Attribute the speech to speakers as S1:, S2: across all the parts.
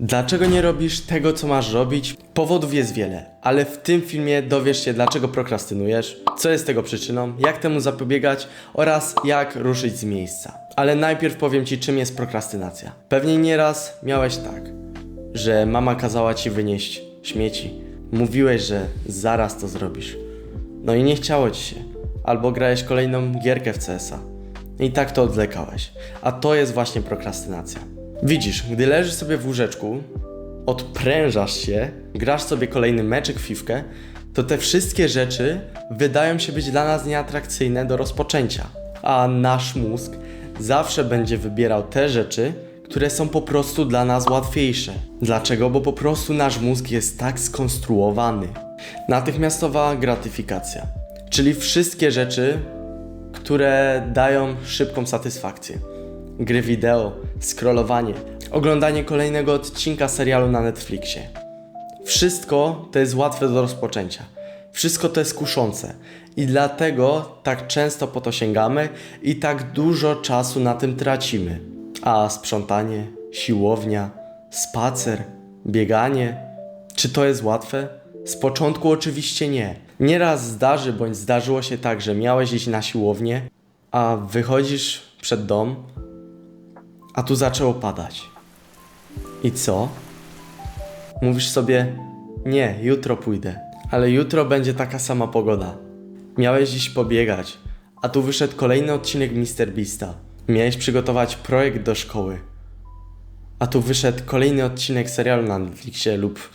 S1: Dlaczego nie robisz tego, co masz robić? Powodów jest wiele, ale w tym filmie dowiesz się, dlaczego prokrastynujesz, co jest tego przyczyną, jak temu zapobiegać oraz jak ruszyć z miejsca. Ale najpierw powiem Ci, czym jest prokrastynacja. Pewnie nieraz miałeś tak, że mama kazała Ci wynieść śmieci. Mówiłeś, że zaraz to zrobisz. No i nie chciało Ci się. Albo grałeś kolejną gierkę w CS-a. I tak to odlekałeś. A to jest właśnie prokrastynacja. Widzisz, gdy leżysz sobie w łóżeczku, odprężasz się, grasz sobie kolejny meczek fifkę, to te wszystkie rzeczy wydają się być dla nas nieatrakcyjne do rozpoczęcia. A nasz mózg zawsze będzie wybierał te rzeczy, które są po prostu dla nas łatwiejsze. Dlaczego? Bo po prostu nasz mózg jest tak skonstruowany. Natychmiastowa gratyfikacja, czyli wszystkie rzeczy, które dają szybką satysfakcję. Gry wideo, scrollowanie, oglądanie kolejnego odcinka serialu na Netflixie. Wszystko to jest łatwe do rozpoczęcia. Wszystko to jest kuszące. I dlatego tak często po to sięgamy i tak dużo czasu na tym tracimy. A sprzątanie, siłownia, spacer, bieganie, czy to jest łatwe? Z początku oczywiście nie. Nieraz zdarzy bądź zdarzyło się tak, że miałeś iść na siłownię, a wychodzisz przed dom, a tu zaczęło padać. I co? Mówisz sobie, nie, jutro pójdę, ale jutro będzie taka sama pogoda. Miałeś iść pobiegać, a tu wyszedł kolejny odcinek Mr. Beasta. Miałeś przygotować projekt do szkoły, a tu wyszedł kolejny odcinek serialu na Netflixie lub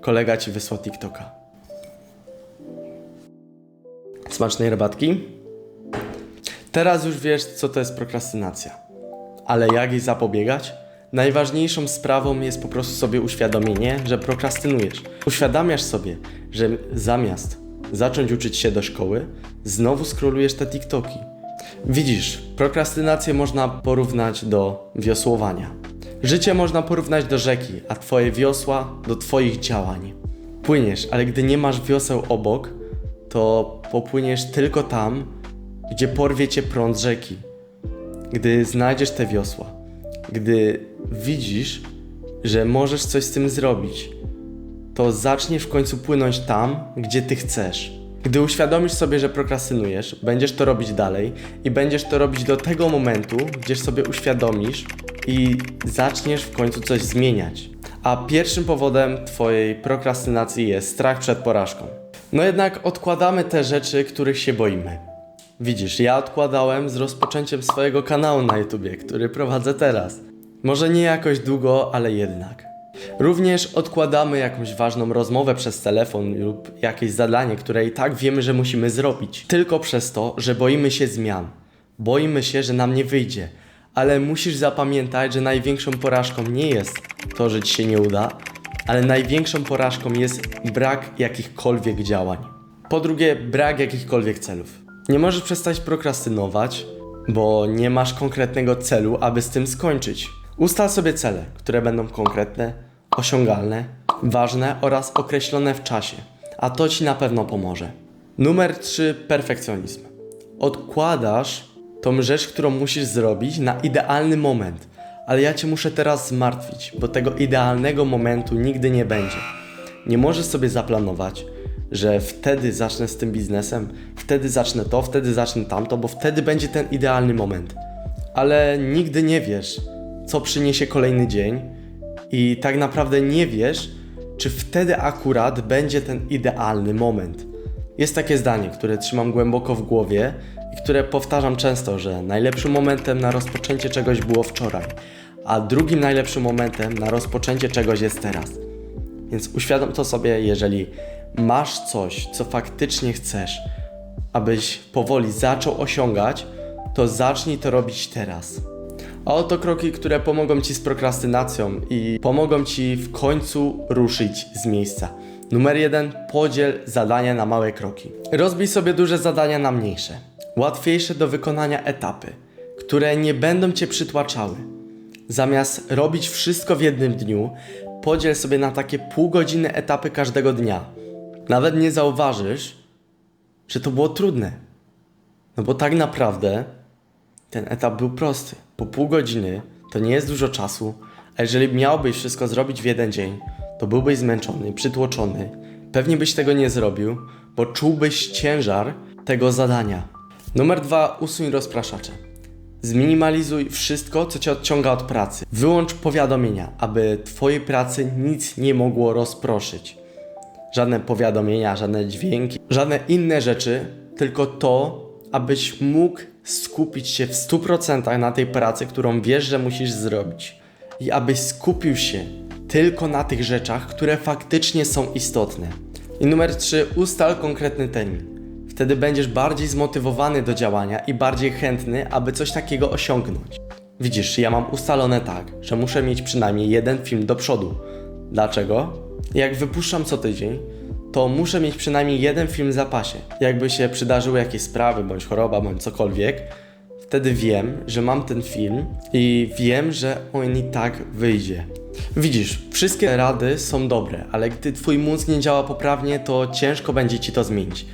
S1: kolega ci wysłał TikToka. Smacznej herbatki? Teraz już wiesz, co to jest prokrastynacja. Ale jak jej zapobiegać? Najważniejszą sprawą jest po prostu sobie uświadomienie, że prokrastynujesz. Uświadamiasz sobie, że zamiast zacząć uczyć się do szkoły, znowu skrolujesz te TikToki. Widzisz, prokrastynację można porównać do wiosłowania. Życie można porównać do rzeki, a twoje wiosła do twoich działań. Płyniesz, ale gdy nie masz wioseł obok, to popłyniesz tylko tam, gdzie porwie cię prąd rzeki. Gdy znajdziesz te wiosła, gdy widzisz, że możesz coś z tym zrobić, to zaczniesz w końcu płynąć tam, gdzie ty chcesz. Gdy uświadomisz sobie, że prokrastynujesz, będziesz to robić dalej i będziesz to robić do tego momentu, gdzie sobie uświadomisz i zaczniesz w końcu coś zmieniać. A pierwszym powodem twojej prokrastynacji jest strach przed porażką. No jednak odkładamy te rzeczy, których się boimy. Widzisz, ja odkładałem z rozpoczęciem swojego kanału na YouTubie, który prowadzę teraz. Może nie jakoś długo, ale jednak. Również odkładamy jakąś ważną rozmowę przez telefon lub jakieś zadanie, które i tak wiemy, że musimy zrobić. Tylko przez to, że boimy się zmian. Boimy się, że nam nie wyjdzie. Ale musisz zapamiętać, że największą porażką nie jest to, że ci się nie uda, ale największą porażką jest brak jakichkolwiek działań. Po drugie, brak jakichkolwiek celów. Nie możesz przestać prokrastynować, bo nie masz konkretnego celu, aby z tym skończyć. Ustal sobie cele, które będą konkretne, osiągalne, ważne oraz określone w czasie, a to ci na pewno pomoże. Numer 3 perfekcjonizm. Odkładasz tą rzecz, którą musisz zrobić na idealny moment, ale ja cię muszę teraz zmartwić, bo tego idealnego momentu nigdy nie będzie. Nie możesz sobie zaplanować, że wtedy zacznę z tym biznesem, wtedy zacznę to, wtedy zacznę tamto, bo wtedy będzie ten idealny moment. Ale nigdy nie wiesz, co przyniesie kolejny dzień i tak naprawdę nie wiesz, czy wtedy akurat będzie ten idealny moment. Jest takie zdanie, które trzymam głęboko w głowie i które powtarzam często, że najlepszym momentem na rozpoczęcie czegoś było wczoraj, a drugim najlepszym momentem na rozpoczęcie czegoś jest teraz. Więc uświadom to sobie, jeżeli masz coś, co faktycznie chcesz, abyś powoli zaczął osiągać, to zacznij to robić teraz. A oto kroki, które pomogą ci z prokrastynacją i pomogą ci w końcu ruszyć z miejsca. Numer jeden, podziel zadania na małe kroki. Rozbij sobie duże zadania na mniejsze, łatwiejsze do wykonania etapy, które nie będą cię przytłaczały. Zamiast robić wszystko w jednym dniu, podziel sobie na takie półgodzinne etapy każdego dnia. Nawet nie zauważysz, że to było trudne. No bo tak naprawdę ten etap był prosty. Po pół godziny to nie jest dużo czasu, A jeżeli miałbyś wszystko zrobić w jeden dzień, to byłbyś zmęczony, przytłoczony. Pewnie byś tego nie zrobił, bo czułbyś ciężar tego zadania. Numer dwa, usuń rozpraszacze. Zminimalizuj wszystko, co cię odciąga od pracy. Wyłącz powiadomienia, aby twojej pracy nic nie mogło rozproszyć. Żadne powiadomienia, żadne dźwięki, żadne inne rzeczy, tylko to, abyś mógł skupić się w 100% na tej pracy, którą wiesz, że musisz zrobić. I abyś skupił się tylko na tych rzeczach, które faktycznie są istotne. I numer 3, ustal konkretny termin. Wtedy będziesz bardziej zmotywowany do działania i bardziej chętny, aby coś takiego osiągnąć. Widzisz, ja mam ustalone tak, że muszę mieć przynajmniej jeden film do przodu. Dlaczego? Jak wypuszczam co tydzień, to muszę mieć przynajmniej jeden film w zapasie. Jakby się przydarzyły jakieś sprawy, bądź choroba, bądź cokolwiek, wtedy wiem, że mam ten film i wiem, że on i tak wyjdzie. Widzisz, wszystkie rady są dobre, ale gdy twój mózg nie działa poprawnie, to ciężko będzie ci to zmienić.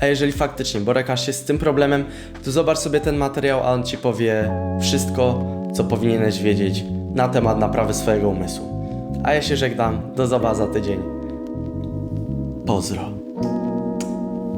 S1: A jeżeli faktycznie borykasz się z tym problemem, to zobacz sobie ten materiał, a on ci powie wszystko, co powinieneś wiedzieć na temat naprawy swojego umysłu. A ja się żegnam, do zobaczenia za tydzień. Pozdro.